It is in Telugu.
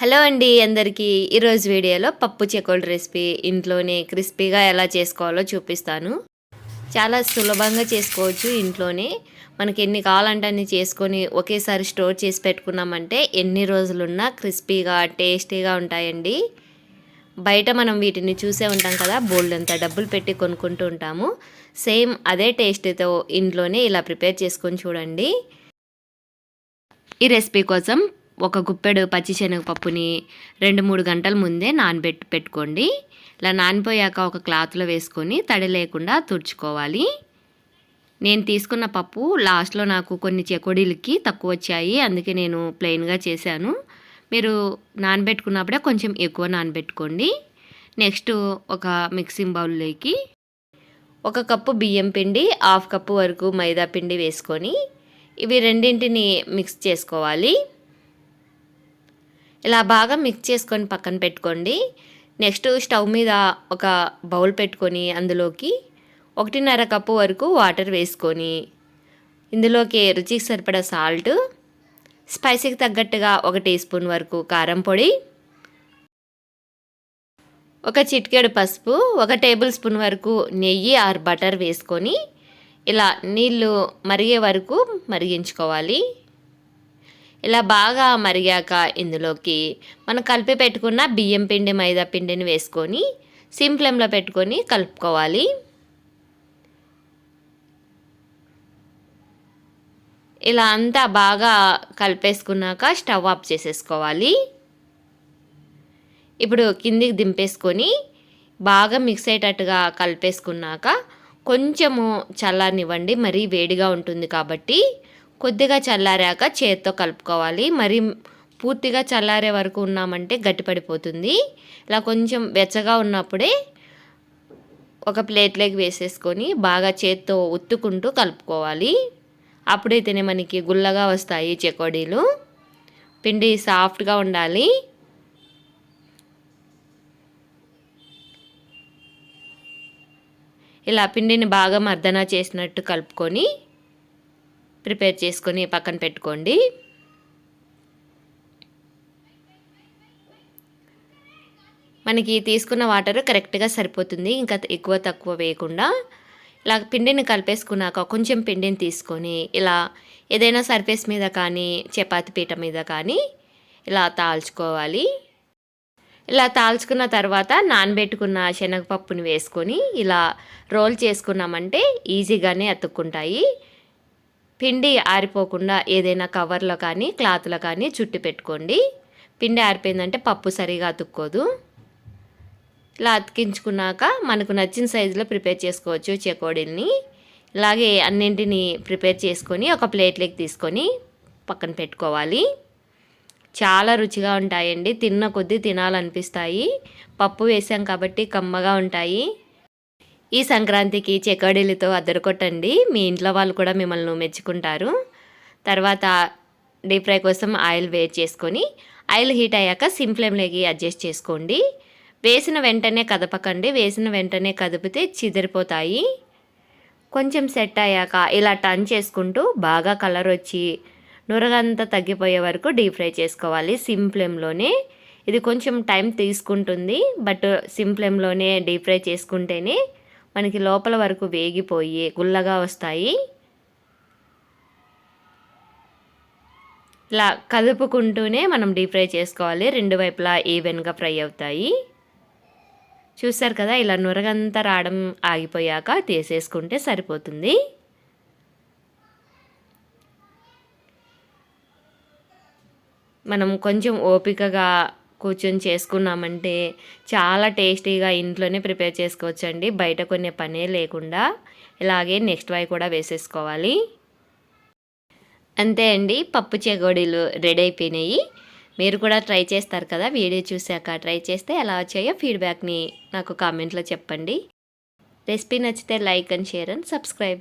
హలో అండి అందరికీ. ఈరోజు వీడియోలో పప్పు చెకోల్డ్ రెసిపీ ఇంట్లోనే క్రిస్పీగా ఎలా చేసుకోవాలో చూపిస్తాను. చాలా సులభంగా చేసుకోవచ్చు ఇంట్లోనే. మనకి ఎన్ని కావాలంటే అన్ని చేసుకొని ఒకేసారి స్టోర్ చేసి పెట్టుకున్నామంటే ఎన్ని రోజులున్నా క్రిస్పీగా టేస్టీగా ఉంటాయండి. బయట మనం వీటిని చూసే ఉంటాం కదా బోల్డ్ అంత డబ్బులు పెట్టి కొనుక్కుంటూ ఉంటాము. సేమ్ అదే టేస్ట్తో ఇంట్లోనే ఇలా ప్రిపేర్ చేసుకొని చూడండి. ఈ రెసిపీ కోసం ఒక గుప్పెడు పచ్చిశనగపప్పుని రెండు మూడు గంటల ముందే నానబెట్టి పెట్టుకోండి. ఇలా నానిపోయాక ఒక క్లాత్లో వేసుకొని తడి లేకుండా తుడుచుకోవాలి. నేను తీసుకున్న పప్పు లాస్ట్లో నాకు కొన్ని చెకోడీలకి తక్కువ వచ్చాయి. అందుకే నేను ప్లెయిన్గా చేశాను. మీరు నానబెట్టుకున్నప్పుడే కొంచెం ఎక్కువ నానబెట్టుకోండి. నెక్స్ట్ ఒక మిక్సింగ్ బౌల్లోకి ఒక కప్పు బియ్యం పిండి హాఫ్ కప్పు వరకు మైదా పిండి వేసుకొని ఇవి రెండింటిని మిక్స్ చేసుకోవాలి. ఇలా బాగా మిక్స్ చేసుకొని పక్కన పెట్టుకోండి. నెక్స్ట్ స్టవ్ మీద ఒక బౌల్ పెట్టుకొని అందులోకి ఒకటిన్నర కప్పు వరకు వాటర్ వేసుకొని ఇందులోకి రుచికి సరిపడా సాల్ట్ స్పైసీకి తగ్గట్టుగా ఒక టీ స్పూన్ వరకు కారం పొడి ఒక చిటికెడు పసుపు ఒక టేబుల్ స్పూన్ వరకు నెయ్యి ఆర్ బటర్ వేసుకొని ఇలా నీళ్ళు మరిగే వరకు మరిగించుకోవాలి. ఇలా బాగా మరిగాక ఇందులోకి మనం కలిపి పెట్టుకున్న బియ్యం పిండి మైదా పిండిని వేసుకొని సిమ్ ఫ్లేమ్లో పెట్టుకొని కలుపుకోవాలి. ఇలా అంతా బాగా కలిపేసుకున్నాక స్టవ్ ఆఫ్ చేసేసుకోవాలి. ఇప్పుడు కిందికి దింపేసుకొని బాగా మిక్స్ అయ్యేటట్టుగా కలిపేసుకున్నాక కొంచెము చల్లనివ్వండి మరీ వేడిగా ఉంటుంది కాబట్టి కొద్దిగా చల్లారాక చేత్తో కలుపుకోవాలి. మరి పూర్తిగా చల్లారే వరకు ఉన్నామంటే గట్టిపడిపోతుంది ఇలా కొంచెం వెచ్చగా ఉన్నప్పుడే ఒక ప్లేట్లోకి వేసేసుకొని బాగా చేత్తో ఉత్తుకుంటూ కలుపుకోవాలి. అప్పుడైతేనే మనకి గుల్లగా వస్తాయి చెకోడీలు. పిండి సాఫ్ట్గా ఉండాలి. ఇలా పిండిని బాగా మర్దన చేసినట్టు కలుపుకొని ప్రిపేర్ చేసుకొని పక్కన పెట్టుకోండి. మనకి తీసుకున్న వాటర్ కరెక్ట్గా సరిపోతుంది. ఇంకా ఎక్కువ తక్కువ వేయకుండా ఇలా పిండిని కలిపేసుకున్నాక కొంచెం పిండిని తీసుకొని ఇలా ఏదైనా సర్ఫేస్ మీద కానీ చపాతి పీట మీద కానీ ఇలా తాల్చుకోవాలి. ఇలా తాల్చుకున్న తర్వాత నానబెట్టుకున్న శనగపప్పుని వేసుకొని ఇలా రోల్ చేసుకున్నామంటే ఈజీగానే అతుక్కుంటాయి. పిండి ఆరిపోకుండా ఏదైనా కవర్లో కానీ క్లాత్లో కానీ చుట్టి పెట్టుకోండి. పిండి ఆరిపోయిందంటే పప్పు సరిగా అతుక్కోదు. ఇలా అతికించుకున్నాక మనకు నచ్చిన సైజులో ప్రిపేర్ చేసుకోవచ్చు చెకోడీల్ని. ఇలాగే అన్నింటినీ ప్రిపేర్ చేసుకొని ఒక ప్లేట్లోకి తీసుకొని పక్కన పెట్టుకోవాలి. చాలా రుచిగా ఉంటాయండి. తిన్న కొద్దీ తినాలనిపిస్తాయి. పప్పు వేసాం కాబట్టి కమ్మగా ఉంటాయి. ఈ సంక్రాంతికి చెకోడీలతో అద్దరుకొట్టండి మీ ఇంట్లో వాళ్ళు కూడా మిమ్మల్ని మెచ్చుకుంటారు. తర్వాత డీప్ ఫ్రై కోసం ఆయిల్ వేట్ చేసుకొని ఆయిల్ హీట్ అయ్యాక సిమ్ ఫ్లేమ్లోకి అడ్జస్ట్ చేసుకోండి. వేసిన వెంటనే కదపకండి. వేసిన వెంటనే కదిపితే చిదిరిపోతాయి. కొంచెం సెట్ అయ్యాక ఇలా టర్న్ చేసుకుంటూ బాగా కలర్ వచ్చి నురగంతా తగ్గిపోయే వరకు డీప్ ఫ్రై చేసుకోవాలి సిమ్ ఫ్లేమ్లోనే ఇది కొంచెం టైం తీసుకుంటుంది బట్ సిమ్ ఫ్లేమ్లోనే డీప్ ఫ్రై చేసుకుంటేనే మనకి లోపల వరకు వేగిపోయి గుల్లగా వస్తాయి. ఇలా కదుపుకుంటూనే మనం డీప్ ఫ్రై చేసుకోవాలి. రెండు వైపులా ఈవెన్గా ఫ్రై అవుతాయి. చూస్తారు కదా ఇలా నురగంతా రావడం ఆగిపోయాక తీసేసుకుంటే సరిపోతుంది. మనం కొంచెం ఓపికగా కూర్చొని చేసుకున్నామంటే చాలా టేస్టీగా ఇంట్లోనే ప్రిపేర్ చేసుకోవచ్చండి. బయట కొనే పనే లేకుండా ఇలాగే నెక్స్ట్ వై కూడా వేసేసుకోవాలి. అంతే అండి పప్పు చెగోడీలు రెడీ అయిపోయినాయి. మీరు కూడా ట్రై చేస్తారు కదా వీడియో చూశాక ట్రై చేస్తే ఎలా వచ్చాయో ఫీడ్బ్యాక్ని నాకు కామెంట్లో చెప్పండి. రెసిపీ నచ్చితే like and share and subscribe.